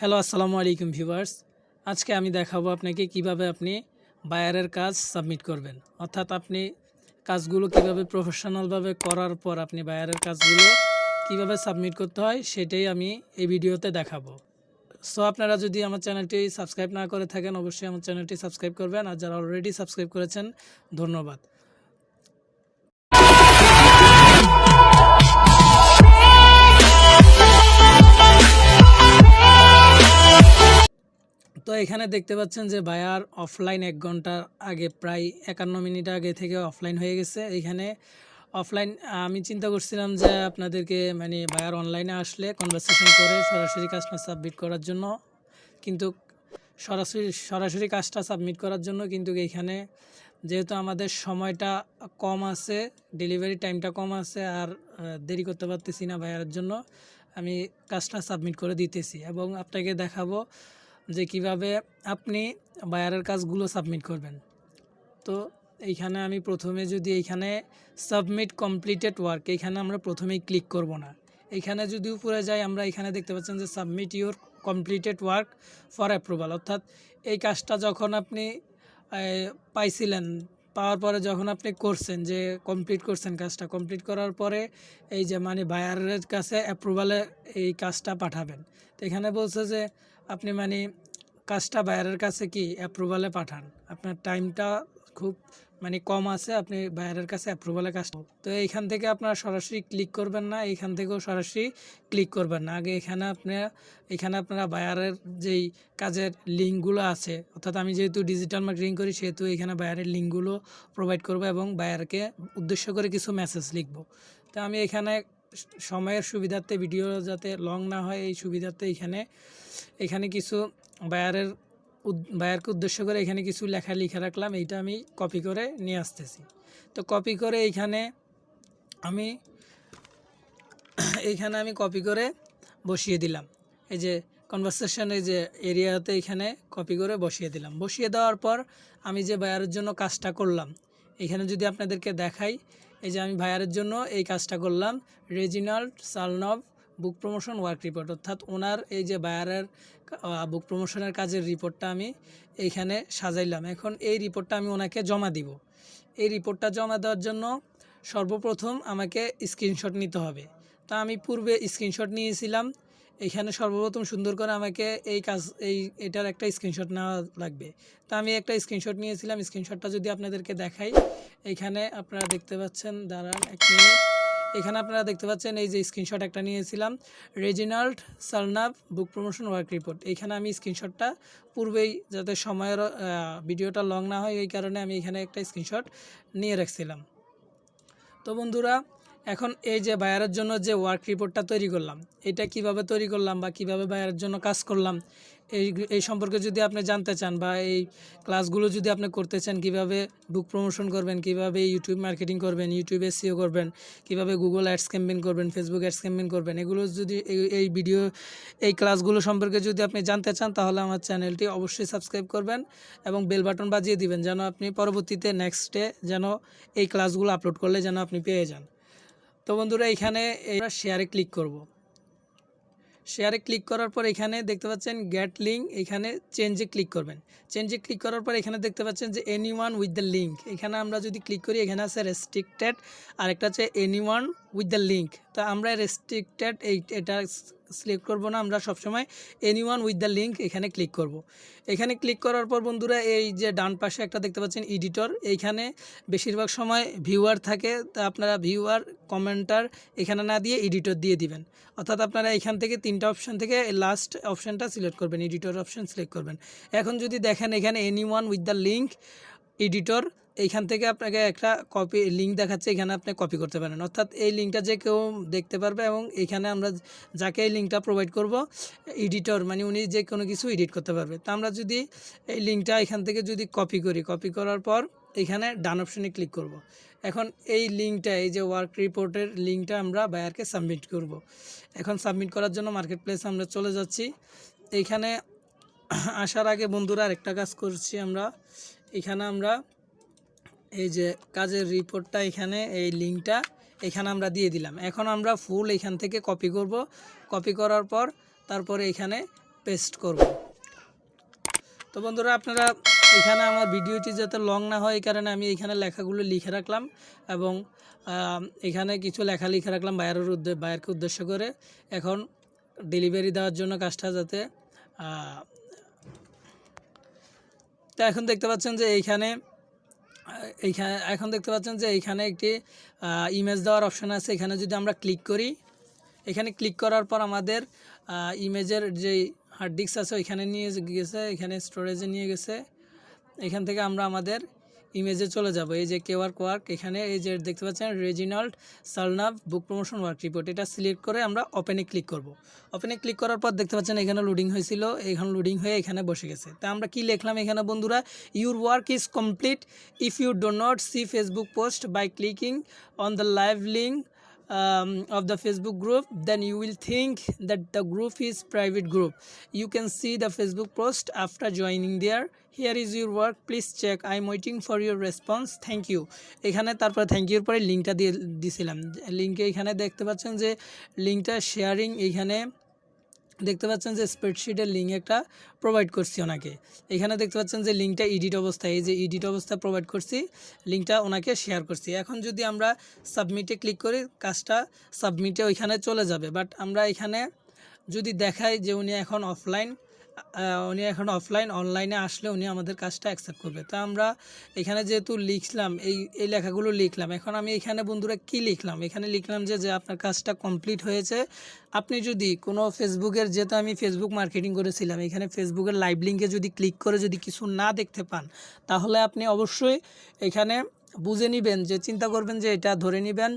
Hello আসসালামু আলাইকুম viewers আজকে আমি দেখাবো আপনাকে কীভাবে আপনি বায়ারের কাজ সাবমিট করবেন। অর্থাৎ আপনি কাজগুলো কীভাবে প্রফেশনালভাবে করার পর আপনি বায়ারের কাজগুলো কীভাবে সাবমিট করতে হয়, সেটাই আমি এই ভিডিওতে দেখাবো। সো আপনারা যদি আমার চ্যানেলটি সাবস্ক্রাইব না করে থাকেন, অবশ্যই আমার চ্যানেলটি সাবস্ক্রাইব করবেন। আর যারা অলরেডি সাবস্ক্রাইব করেছেন, ধন্যবাদ। এখানে দেখতে পাচ্ছেন যে বায়ার অফলাইন এক ঘণ্টার আগে প্রায় একান্ন মিনিট আগে থেকে অফলাইন হয়ে গেছে। এখানে অফলাইন আমি চিন্তা করছিলাম যে আপনাদেরকে মানে বায়ার অনলাইনে আসলে কনভারসেশন করে সরাসরি কাজটা সাবমিট করার জন্য, কিন্তু সরাসরি সরাসরি কাজটা সাবমিট করার জন্য কিন্তু এখানে যেহেতু আমাদের সময়টা কম আছে ডেলিভারি টাইমটা কম আছে, আর দেরি করতে পারতেছি না বায়ারের জন্য, আমি কাজটা সাবমিট করে দিতেছি। এবং আপনাকে দেখাবো যে কীভাবে আপনি বায়ারের কাজগুলো সাবমিট করবেন। তো এইখানে আমি প্রথমে যদি এইখানে সাবমিট কমপ্লিটেড ওয়ার্ক, এইখানে আমরা প্রথমেই ক্লিক করব না। এইখানে যদি উপরে যাই, আমরা এখানে দেখতে পাচ্ছেন যে submit your completed work for approval. অর্থাৎ এই কাজটা যখন আপনি পাইছিলেন, পাওয়ার পরে যখন আপনি করছেন যে কমপ্লিট করছেন কাজটা, কমপ্লিট করার পরে এই যে মানে বায়ারের কাছে অ্যাপ্রুভালে এই কাজটা পাঠাবেন। তো এখানে বলছে যে আপনি মানে কাজটা বায়ারের কাছে কি অ্যাপ্রুভালে পাঠান? আপনার টাইমটা খুব মানে কম আছে, আপনি বায়ারের কাছে অ্যাপ্রুভালে কাজ তো এইখান থেকে আপনারা সরাসরি ক্লিক করবেন না, এইখান থেকেও সরাসরি ক্লিক করবেন না। আগে এখানে আপনারা এখানে আপনারা বায়ারের যেই কাজের লিঙ্কগুলো আছে, অর্থাৎ আমি যেহেতু ডিজিটাল মার্কেটিং করি, সেহেতু এখানে বায়ারের লিঙ্কগুলো প্রোভাইড করব এবং বায়ারকে উদ্দেশ্য করে কিছু মেসেজ লিখব। তো আমি এখানে সময়ের সুবিধার্থে ভিডিও যাতে লং না হয়, এই সুবিধার্থে এখানে এখানে কিছু বায়ারের বায়ারকে উদ্দেশ্য করে এখানে কিছু লেখা লিখে রাখলাম, এইটা আমি কপি করে নিয়ে আসতেছি। তো কপি করে এইখানে আমি এইখানে আমি কপি করে বসিয়ে দিলাম। এই যে কনভারসেশনের যে এরিয়াতে এখানে কপি করে বসিয়ে দিলাম। বসিয়ে দেওয়ার পর আমি যে বায়ারের জন্য কাজটা করলাম, এখানে যদি আপনাদেরকে দেখাই এই যে আমি ভাইয়ারের জন্য এই কাজটা করলাম Reginald Salnov book promotion work report অর্থাৎ ওনার এই যে বায়ারের বুক প্রমোশনের কাজের রিপোর্টটা আমি এইখানে সাজাইলাম। এখন এই রিপোর্টটা আমি ওনাকে জমা দিব। এই রিপোর্টটা জমা দেওয়ার জন্য সর্বপ্রথম আমাকে স্ক্রিনশট নিতে হবে। তা আমি পূর্বে স্ক্রিনশট নিয়েছিলাম এখানে সর্বপ্রথম সুন্দর করে আমাকে এই কাজ, এই, এটার একটা স্ক্রিনশট নেওয়া লাগবে। তা আমি একটা স্ক্রিনশট নিয়েছিলাম। স্ক্রিনশটটা যদি আপনাদেরকে দেখাই, এখানে আপনারা দেখতে পাচ্ছেন, দাঁড়ান এক মিনিট এখানে আপনারা দেখতে পাচ্ছেন, এই যে স্ক্রিনশট একটা নিয়েছিলাম Reginald Salnov book promotion work report এখানে আমি স্ক্রিনশটটা পূর্বেই যাতে সময়ের ভিডিওটা লং না হয়, এই কারণে আমি এখানে একটা স্ক্রিনশট নিয়ে রাখছিলাম। তো বন্ধুরা এখন এই যে বায়ারের জন্য যে ওয়ার্ক রিপোর্টটা তৈরি করলাম, এটা কীভাবে তৈরি করলাম বা কীভাবে বায়ারের জন্য কাজ করলাম, এই এই সম্পর্কে যদি আপনি জানতে চান বা এই ক্লাসগুলো যদি আপনি করতে চান, কীভাবে বুক প্রমোশন করবেন, কীভাবে ইউটিউব মার্কেটিং করবেন ইউটিউবে সিও করবেন, কীভাবে গুগল অ্যাডস ক্যাম্পেইন করবেন ফেসবুক অ্যাডস ক্যাম্পেইন করবেন, এগুলো যদি এই- ভিডিও এই ক্লাসগুলো সম্পর্কে যদি আপনি জানতে চান, তাহলে আমার চ্যানেলটি অবশ্যই সাবস্ক্রাইব করবেন এবং বেল বাটন বাজিয়ে দিবেন, যেন আপনি পরবর্তীতে নেক্সটে যেন এই ক্লাসগুলো আপলোড করলে যেন আপনি পেয়ে যান। তো বন্ধুরা, এখানে শেয়ারে ক্লিক করব। শেয়ারে ক্লিক করার পর এখানে দেখতে পাচ্ছেন গ্যাট লিঙ্ক এখানে চেঞ্জে ক্লিক করবেন। চেঞ্জে ক্লিক করার পর এখানে দেখতে পাচ্ছেন যে anyone with the link এখানে আমরা যদি ক্লিক করি, এখানে আছে রেস্ট্রিক্টেড আর একটা হচ্ছে anyone with the link তো আমরা রেস্ট্রিক্টেড এই, এটা সিলেক্ট করব না, আমরা সবসময় anyone with the link এখানে ক্লিক করব। এখানে ক্লিক করার পর বন্ধুরা, এই যে ডান পাশে একটা দেখতে পাচ্ছেন এডিটর এইখানে বেশিরভাগ সময় ভিউয়ার থাকে, তা আপনারা ভিউয়ার কমেন্টার এখানে না দিয়ে এডিটর দিয়ে দিবেন। অর্থাৎ আপনারা এখান থেকে তিনটা অপশন থেকে লাস্ট অপশানটা সিলেক্ট করবেন এডিটর অপশন সিলেক্ট করবেন। এখন যদি দেখেন এখানে anyone with the link editor এইখান থেকে আপনাকে একটা কপি লিঙ্ক দেখাচ্ছে, এখানে আপনি কপি করতে পারেন অর্থাৎ এই লিঙ্কটা যে কেউ দেখতে পারবে এবং এখানে আমরা যাকে এই লিঙ্কটা প্রোভাইড করব এডিটর মানে উনি যে কোনো কিছু এডিট করতে পারবে তো আমরা যদি এই লিঙ্কটা এখান থেকে যদি কপি করি কপি করার পর এখানে ডান অপশনে ক্লিক করব। এখন এই লিঙ্কটা এই যে ওয়ার্ক রিপোর্টের লিঙ্কটা আমরা বায়ারকে সাবমিট করব। এখন সাবমিট করার জন্য মার্কেট প্লেসে আমরা চলে যাচ্ছি এইখানে আসার আগে বন্ধুরা আরেকটা কাজ করছি আমরা এখানে আমরা এই যে কাজের রিপোর্টটা এখানে, এই লিঙ্কটা এখানে আমরা দিয়ে দিলাম। এখন আমরা ফুল এখান থেকে কপি করব। কপি করার পর তারপরে এখানে পেস্ট করব। তো বন্ধুরা, আপনারা এখানে আমার ভিডিওটি যাতে লং না হয়, এই কারণে আমি এখানে লেখাগুলো লিখে রাখলাম এবং এখানে কিছু লেখা লিখে রাখলাম বায়ারের উদ্দেশ্য বায়ারকে উদ্দেশ্য করে। এখন ডেলিভারি দেওয়ার জন্য কাজটা যাতে তো এখন দেখতে পাচ্ছেন যে এইখানে এইখানে এখন দেখতে পাচ্ছেন যে এখানে একটি ইমেজ দেওয়ার অপশান আছে। এখানে যদি আমরা ক্লিক করি, এখানে ক্লিক করার পর আমাদের ইমেজের যে হার্ড ডিস্ক আছে, ওইখানে নিয়ে গেছে, এখানে স্টোরেজে নিয়ে গেছে। এখান থেকে আমরা আমাদের ইমেজে চলে যাব। এই যে কেওয়ার কোয়ার্ক এখানে এই যে দেখতে পাচ্ছেন Reginald Salnov book promotion work report এটা সিলেক্ট করে আমরা ওপেনে ক্লিক করব। ওপেনে ক্লিক করার পর দেখতে পাচ্ছেন এখানে লোডিং হয়েছিল, এখানে লোডিং হয়ে এখানে বসে গেছে। তা আমরা কি লিখলাম এখানে বন্ধুরা? Your work is complete if you do not see Facebook post by clicking on the live link um, of the Facebook group, then you will think that the group is private group. You can see the Facebook post after joining there. Here is your work. Please check. I am waiting for your response. Thank you. এখানে তারপর thank your পরে লিঙ্কটা দিয়ে দিছিলাম লিঙ্কে এখানে দেখতে পাচ্ছেন যে লিঙ্কটা শেয়ারিং এইখানে দেখতে পাচ্ছেন যে স্প্রেডশিটের লিঙ্ক একটা প্রোভাইড করছি ওনাকে। এখানে দেখতে পাচ্ছেন যে লিঙ্কটা ইডিট অবস্থায়, এই যে ইডিট অবস্থা প্রোভাইড করছি লিঙ্কটা ওনাকে শেয়ার করছি। এখন যদি আমরা সাবমিটে ক্লিক করি, কাজটা সাবমিটে ওইখানে চলে যাবে। বাট আমরা এখানে যদি দেখাই যে উনি এখন অফলাইন উনি এখন অফলাইন অনলাইনে আসলে উনি আমাদের কাজটা অ্যাকসেপ্ট করবে। তা আমরা এখানে যেহেতু লিখলাম, এই এই লেখাগুলো লিখলাম, এখন আমি এখানে বন্ধুরা কি লিখলাম? এখানে লিখলাম যে যে আপনার কাজটা কমপ্লিট হয়েছে, আপনি যদি কোনো ফেসবুকের, যেহেতু আমি ফেসবুক মার্কেটিং করেছিলাম, এখানে ফেসবুকের লাইভ লিঙ্কে যদি ক্লিক করে যদি কিছু না দেখতে পান, তাহলে আপনি অবশ্যই এখানে বুঝে নেবেন, যে চিন্তা করবেন যে এটা ধরে নেবেন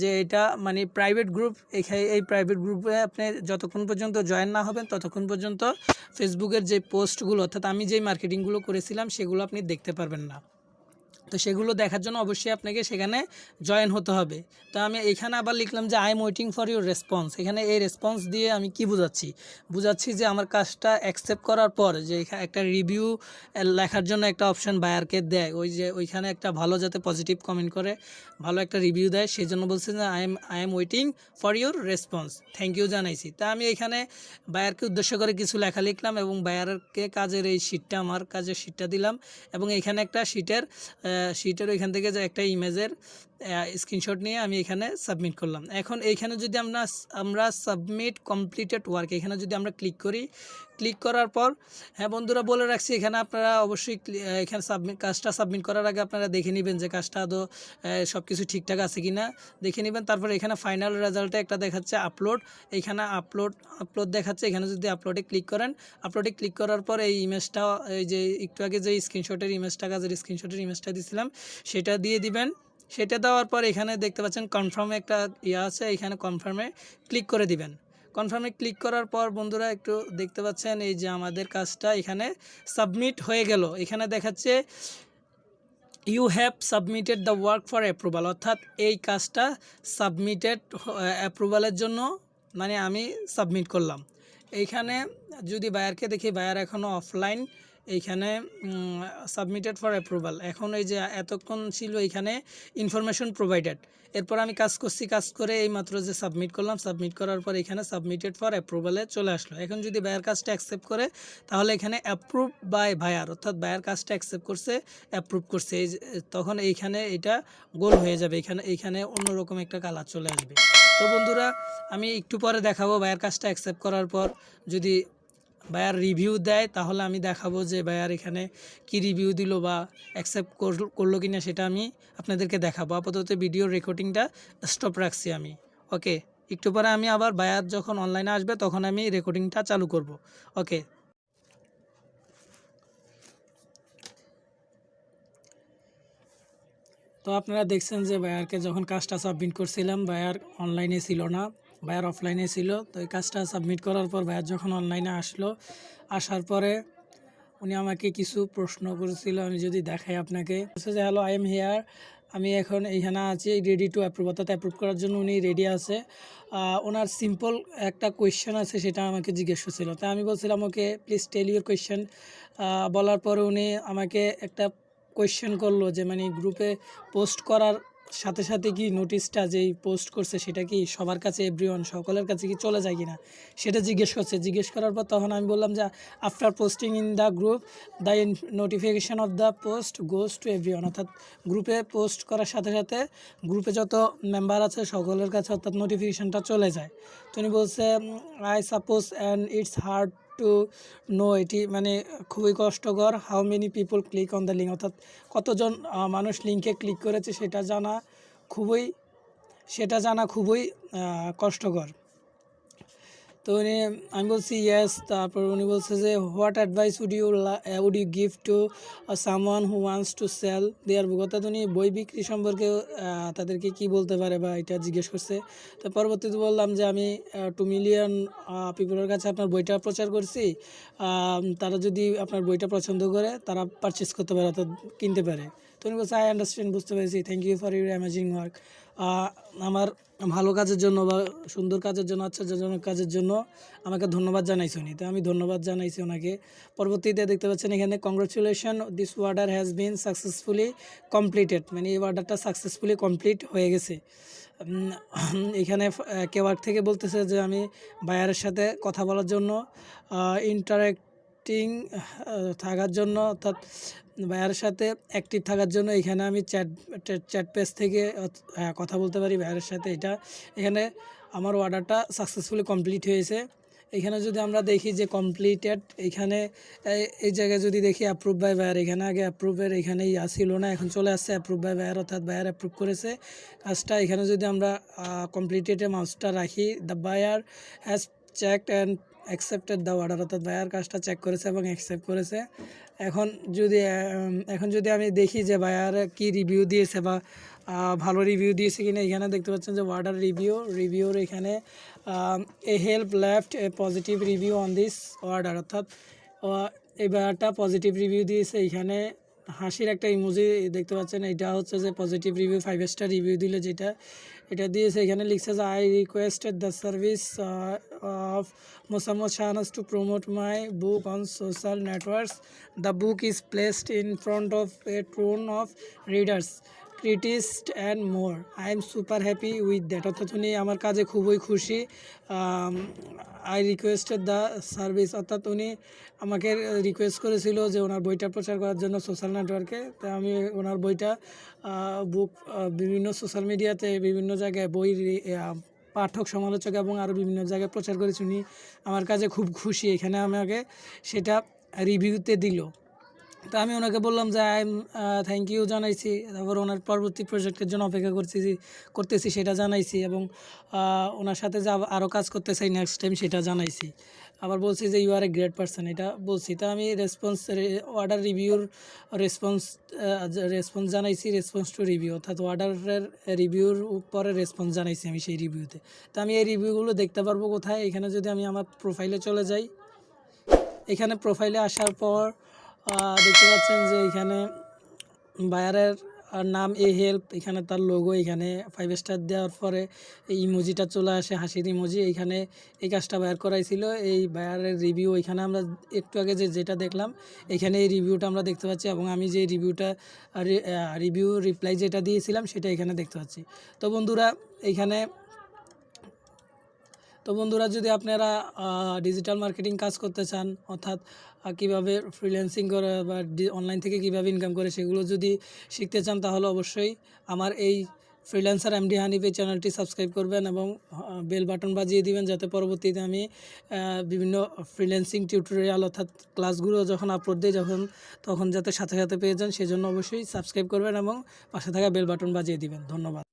যে এটা মানে প্রাইভেট গ্রুপ এখানে এই প্রাইভেট গ্রুপে আপনি যতক্ষণ পর্যন্ত জয়েন না হবেন, ততক্ষণ পর্যন্ত ফেসবুকের যে পোস্টগুলো অর্থাৎ আমি যেই মার্কেটিংগুলো করেছিলাম, সেগুলো আপনি দেখতে পারবেন না। তো সেগুলো দেখার জন্য অবশ্যই আপনাকে সেখানে জয়েন হতে হবে। তো আমি এখানে আবার লিখলাম যে I am waiting for your response এখানে এই রেসপন্স দিয়ে আমি কি বুঝাচ্ছি? বুঝাচ্ছি যে, আমার কাজটা অ্যাকসেপ্ট করার পর যে একটা রিভিউ লেখার জন্য একটা অপশন বায়ারকে দেয়। ওই যে, ওইখানে একটা ভালো যাতে পজিটিভ কমেন্ট করে, ভালো একটা রিভিউ দেয়। সেই জন্য বলছে যে I am I am waiting for your response thank you জানাইছি। তা আমি এখানে বায়ারকে উদ্দেশ্য করে কিছু লেখা লিখলাম এবং বায়ারকে কাজের এই শিটটা আমার কাজের শিটটা দিলাম এবং এখানে একটা শিটের শিটের ওইখান থেকে যে একটা ইমেজের স্ক্রিনশট নিয়ে আমি এখানে সাবমিট করলাম। এখন এইখানে যদি আমরা আমরা সাবমিট কমপ্লিটেড ওয়ার্ক এখানে যদি আমরা ক্লিক করি ক্লিক করার পর হ্যাঁ বন্ধুরা বলে রাখছি, এখানে আপনারা অবশ্যই এখানে সাবমিট কাজটা সাবমিট করার আগে আপনারা দেখে নেবেন যে কাজটা আদৌ সব কিছু ঠিকঠাক আছে কি না দেখে নেবেন, তারপর এখানে ফাইনাল রেজাল্টে একটা দেখাচ্ছে আপলোড এইখানে আপলোড আপলোড দেখাচ্ছে, এখানে যদি আপলোডে ক্লিক করেন আপলোডে ক্লিক করার পর এই ইমেজটা এই যে একটু আগে যে স্ক্রিনশটের ইমেজটা কাজের স্ক্রিনশটের ইমেজটা দিয়েছিলাম সেটা দিয়ে দিবেন। সেটা দেওয়ার পর এখানে দেখতে পাচ্ছেন কনফার্মে একটা ইয়ে আছে, এখানে কনফার্মে ক্লিক করে দিবেন। কনফার্মে ক্লিক করার পর বন্ধুরা একটু দেখতে পাচ্ছেন এই যে আমাদের কাজটা এখানে সাবমিট হয়ে গেল। এখানে দেখাচ্ছে you have submitted the work for approval অর্থাৎ এই কাজটা সাবমিটেড অ্যাপ্রুভালের জন্য মানে আমি সাবমিট করলাম। এইখানে যদি বায়ারকে দেখি বায়ার এখনও অফলাইন এইখানে সাবমিটেড ফর অ্যাপ্রুভাল এখন এই যে এতক্ষণ ছিল এইখানে ইনফরমেশন প্রোভাইডেড এরপর আমি কাজ করছি, কাজ করে এই মাত্র যে সাবমিট করলাম সাবমিট করার পর এখানে সাবমিটেড ফর অ্যাপ্রুভালে চলে আসলো। এখন যদি বায়ার কাজটা অ্যাকসেপ্ট করে, তাহলে এখানে অ্যাপ্রুভ বাই ভায়ার অর্থাৎ বায়ার কাজটা অ্যাকসেপ্ট করছে অ্যাপ্রুভ করছে। এই তখন এইখানে এটা গোল হয়ে যাবে, এখানে, এইখানে অন্যরকম একটা কালার চলে আসবে। তো বন্ধুরা, আমি একটু পরে দেখাবো বায়ার কাজটা অ্যাকসেপ্ট করার পর। যদি বায়ার রিভিউ দেয়, তাহলে আমি দেখাবো যে বায়ার এখানে কি রিভিউ দিল বা অ্যাকসেপ্ট করল কি না সেটা আমি আপনাদেরকে দেখাবো। আপাতত ভিডিও রেকর্ডিংটা স্টপ রাখছি আমি। ওকে একটু পরে আমি আবার বায়ার যখন অনলাইনে আসবে, তখন আমি রেকর্ডিংটা চালু করব। ওকে তো আপনারা দেখছেন যে বায়ারকে যখন কাজটা সাবমিট করছিলাম বায়ার অনলাইনে ছিল না। বায়ার অফলাইনে ছিল। তো এই কাজটা সাবমিট করার পর ভাইয়ার যখন অনলাইনে আসলো, আসার পরে উনি আমাকে কিছু প্রশ্ন করেছিল, আমি যদি দেখাই আপনাকে। যে হ্যালো আই এম হেয়ার আমি এখন এইখানে আছি রেডি টু অ্যাপ্রুভ অর্থাৎ অ্যাপ্রুভ করার জন্য উনি রেডি আছে। ওনার সিম্পল একটা কোয়েশ্চেন আছে, সেটা আমাকে জিজ্ঞেস করছিল। তাই আমি বলছিলাম okay please tell your question বলার পরে উনি আমাকে একটা কোয়েশ্চেন করল, যে মানে গ্রুপে পোস্ট করার সাথে সাথে কি নোটিশটা যেই পোস্ট করছে সেটা কি সবার কাছে এভরিওয়ান সকলের কাছে কি চলে যায় কিনা? সেটা জিজ্ঞেস করছে। জিজ্ঞেস করার পর তখন আমি বললাম যে after posting in the group the notification of the post goes to everyone অর্থাৎ গ্রুপে পোস্ট করার সাথে সাথে গ্রুপে যত মেম্বার আছে, সকলের কাছে অর্থাৎ নোটিফিকেশানটা চলে যায়। তো উনি বলছে I suppose and it's hard to know এটি মানে খুবই কষ্টকর how many people click on the link অর্থাৎ কতজন মানুষ লিঙ্কে ক্লিক করেছে সেটা জানা খুবই, সেটা জানা খুবই কষ্টকর। তো উনি, আমি বলছি ইয়েস তারপর উনি বলছে যে what advice would you would you give to someone who wants to sell their অর্থাৎ উনি বই বিক্রি সম্পর্কে তাদেরকে কি বলতে পারে বা এটা জিজ্ঞেস করছে। তো পরবর্তীতে বললাম যে, আমি টু মিলিয়ন পিপলের কাছে আপনার বইটা প্রচার করছি। তারা যদি আপনার বইটা পছন্দ করে, তারা পারচেস করতে পারে অর্থাৎ কিনতে পারে। তো উনি বলছে আই আন্ডারস্ট্যান্ড বুঝতে পেরেছি। Thank you for your amazing work আমার ভালো কাজের জন্য বা সুন্দর কাজের জন্য, আশ্চর্যজনক কাজের জন্য আমাকে ধন্যবাদ জানাইছে উনি তো আমি ধন্যবাদ জানাইছি ওনাকে। পরবর্তীতে দেখতে পাচ্ছেন এখানে congratulation this order has been successfully completed মানে এই অর্ডারটা সাকসেসফুলি কমপ্লিট হয়ে গেছে। এখানে কেওয়ার থেকে বলতেছে যে আমি বায়ারের সাথে কথা বলার জন্য ইন্টারেক্টিং থাকার জন্য, অর্থাৎ ভাইয়ার সাথে অ্যাক্টিভ থাকার জন্য এখানে আমি চ্যাট চ্যাট পেজ থেকে অথ- কথা বলতে পারি ভাইয়ারের সাথে এটা। এখানে আমার অর্ডারটা সাকসেসফুলি কমপ্লিট হয়েছে। এখানে যদি আমরা দেখি যে কমপ্লিটেড এখানে এই- জায়গায় যদি দেখি অ্যাপ্রুভ বাই বায়ার এখানে আগে অ্যাপ্রুভের এখানেই ইয়া ছিল না, এখন চলে আসছে অ্যাপ্রুভ বাই বায়ার অর্থাৎ বায়ার অ্যাপ্রুভ করেছে। কাজটা এখানে যদি আমরা কমপ্লিটেডে মাউসটা রাখি the buyer has checked and accepted the order অর্থাৎ বায়ার কাজটা চেক করেছে এবং অ্যাকসেপ্ট করেছে। এখন যদি এখন যদি আমি দেখি যে বায়ার কি রিভিউ দিয়েছে বা ভালো রিভিউ দিয়েছে কিনা, এখানে দেখতে পাচ্ছেন যে ওয়ার্ডার রিভিউ রিভিউর এখানে a help left a positive review on this order অর্থাৎ এই বায়ারটা পজিটিভ রিভিউ দিয়েছে। এখানে হাসির একটা ইমোজি দেখতে পাচ্ছেন, এটা হচ্ছে যে positive review five star review দিলে যেটা, এটা দিয়েছে। এখানে লিখছে যে I requested the service of Mosammat Shahnaz to promote my book on social networks the book is placed in front of a throne of readers critics and more I am super happy with that অর্থাৎ উনি আমার কাজে খুবই খুশি। I requested the service অর্থাৎ উনি আমাকে request করেছিল যে ওনার বইটা প্রচার করার জন্য সোশ্যাল নেটওয়ার্কে তো আমি ওনার বইটা বুক বিভিন্ন সোশ্যাল মিডিয়াতে বিভিন্ন জায়গায় বই পাঠক, সমালোচক এবং আরও বিভিন্ন জায়গায় প্রচার করেছি। উনি আমার কাছে খুব খুশি। এখানে আমাকে সেটা রিভিউতে দিল। তো আমি ওনাকে বললাম যে, আই থ্যাংক ইউ জানাইছি। তারপর ওনার পরবর্তী প্রজেক্টের জন্য অপেক্ষা করতেছি করতেছি সেটা জানাইছি এবং ওনার সাথে যে আরও কাজ করতে চাই নেক্সট টাইম সেটা জানাইছি। আবার বলছি যে you are a great person এটা বলছি। তা আমি রেসপন্স অর্ডার রিভিউর রেসপন্স রেসপন্স জানাইছি রেসপন্স টু রিভিউ অর্থাৎ অর্ডারের রিভিউর উপরে রেসপন্স জানাইছি আমি সেই রিভিউতে তো আমি এই রিভিউগুলো দেখতে পারব কোথায়? এখানে যদি আমি আমার প্রোফাইলে চলে যাই, এখানে প্রোফাইলে আসার পর দেখতে পাচ্ছেন যে এখানে বায়ারের নাম এ হেল্প, এখানে তার লোগো এখানে ফাইভ স্টার দেওয়ার পরে এই ইমোজিটা চলে আসে, হাসির ইমোজি এইখানে এই কাজটা বায়ার করাইছিল। এই বায়ারের রিভিউ এখানে আমরা একটু আগে যে যেটা দেখলাম, এখানে এই রিভিউটা আমরা দেখতে পাচ্ছি এবং আমি যে রিভিউটা রিভিউ রিপ্লাই যেটা দিয়েছিলাম, সেটা এখানে দেখতে পাচ্ছি। তো বন্ধুরা এইখানে তো বন্ধুরা, যদি আপনারা ডিজিটাল মার্কেটিং কাজ করতে চান, অর্থাৎ কীভাবে ফ্রিল্যান্সিং করে বা অনলাইন থেকে কীভাবে ইনকাম করে সেগুলো যদি শিখতে চান, তাহলে অবশ্যই আমার এই ফ্রিল্যান্সার এমডি হানিফ এই চ্যানেলটি সাবস্ক্রাইব করবেন এবং বেল বাটন বাজিয়ে দিবেন যাতে পরবর্তীতে আমি বিভিন্ন ফ্রিল্যান্সিং টিউটোরিয়াল অর্থাৎ ক্লাসগুলো যখন আপলোড দিই যখন, তখন যাতে সাথে সাথে পেয়ে যান, সেজন্য অবশ্যই সাবস্ক্রাইব করবেন এবং পাশে থাকা বেল বাটন বাজিয়ে দিবেন। ধন্যবাদ।